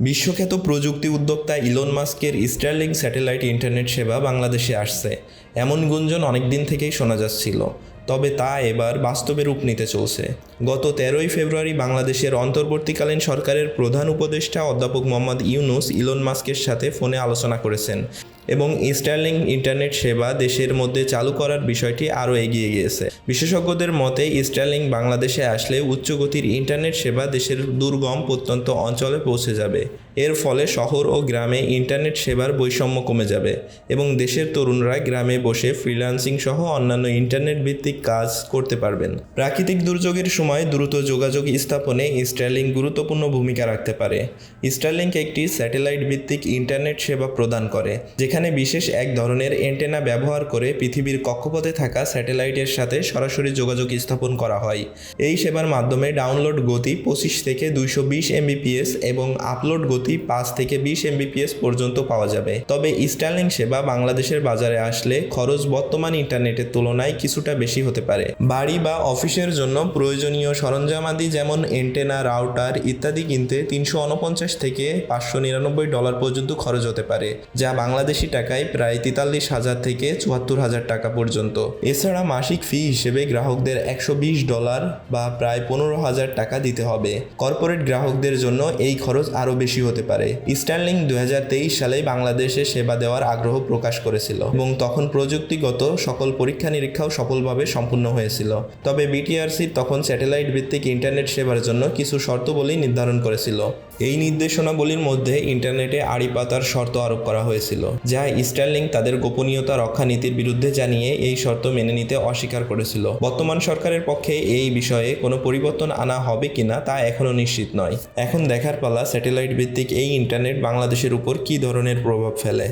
বিশ্বখ্যাত প্রযুক্তি উদ্যোক্তা ইলন মাস্কের স্টারলিং স্যাটেলাইট ইন্টারনেট সেবা বাংলাদেশে আসছে। এমন গুঞ্জন অনেক দিন থেকেই শোনা যাচ্ছিল, তবে তা এবার বাস্তবে রূপ নিতে চলছে। গত তেরোই ফেব্রুয়ারি বাংলাদেশের অন্তর্বর্তীকালীন সরকারের প্রধান উপদেষ্টা অধ্যাপক মোহাম্মদ ইউনুস ইলন মাস্কের সাথে ফোনে আলোচনা করেছেন। এবং স্টারলিং ইন্টারনেট সেবা দেশের মধ্যে চালু করার বিষয়টি আরও এগিয়ে গিয়েছে। বিশেষজ্ঞদের মতে স্টারলিং বাংলাদেশে আসলে উচ্চগতির ইন্টারনেট সেবা দেশের দুর্গম প্রত্যন্ত অঞ্চলে পৌঁছে যাবে। এর ফলে শহর ও গ্রামে ইন্টারনেট সেবার বৈষম্য কমে যাবে এবং দেশের তরুণরা গ্রামে বসে ফ্রিল্যান্সিং সহ অন্যান্য ইন্টারনেট ভিত্তিক কাজ করতে পারবেন। প্রাকৃতিক দুর্যোগের সময় দ্রুত যোগাযোগ স্থাপনে স্টারলিং গুরুত্বপূর্ণ ভূমিকা রাখতে পারে। স্টারলিংক একটি স্যাটেলাইট ভিত্তিক ইন্টারনেট সেবা প্রদান করে, যেখানে বিশেষ এক ধরনের এন্টেনা ব্যবহার করে পৃথিবীর কক্ষপথে থাকা স্যাটেলাইটের সাথে সরাসরি যোগাযোগ স্থাপন করা হয়। এই সেবার মাধ্যমে ডাউনলোড গতি পঁচিশ থেকে দুইশো বিশ এমবিপিএস এবং আপলোড গতি পাঁচ থেকে বিশ এমবিপিএস পর্যন্ত পাওয়া যাবে। তবে স্টার্লিং সেবা বাংলাদেশের বাজারে আসলে খরচ বর্তমান ইন্টারনেটের তুলনায় কিছুটা বেশি হতে পারে। বাড়ি বা অফিসের জন্য প্রয়োজনীয় সরঞ্জামাদি যেমন এন্টেনা রাউটার ইত্যাদি কিনতে তিনশো উনপঞ্চাশ থেকে পাঁচশো নিরানব্বই ডলার পর্যন্ত খরচ হতে পারে, যা বাংলাদেশি টাকায় প্রায় তেতাল্লিশ হাজার থেকে চুয়াত্তর হাজার টাকা পর্যন্ত। এছাড়া মাসিক ফি হিসেবে গ্রাহকদের একশো বিশ ডলার বা প্রায় পনেরো হাজার টাকা দিতে হবে। কর্পোরেট গ্রাহকদের জন্য এই খরচ আরও বেশি হতে পারে। স্টারলিং দু সালে বাংলাদেশে সেবা দেওয়ার আগ্রহ প্রকাশ করেছিল এবং তখন প্রযুক্তিগত সকল পরীক্ষা নিরীক্ষাও সফলভাবে সম্পূর্ণ হয়েছিল। তবে বিটিআরসি তখন স্যাটেলাইট ভিত্তিক ইন্টারনেট সেবার জন্য কিছু শর্তবলী নির্ধারণ করেছিল। এই নির্দেশনাবলীর মধ্যে ইন্টারনেটে আড়ি পাতার শর্ত আরোপ করা হয়েছিল যা স্টার্লিং তাদের গোপনীয়তা রক্ষা নীতির বিরুদ্ধে জানিয়ে এই শর্ত মেনে নিতে অস্বীকার করেছিল। বর্তমান সরকারের পক্ষে এই বিষয়ে কোনো পরিবর্তন আনা হবে কিনা তা এখনও নিশ্চিত নয়। এখন দেখার পালা স্যাটেলাইট ভিত্তিক এই ইন্টারনেট বাংলাদেশের উপর কী ধরনের প্রভাব ফেলে?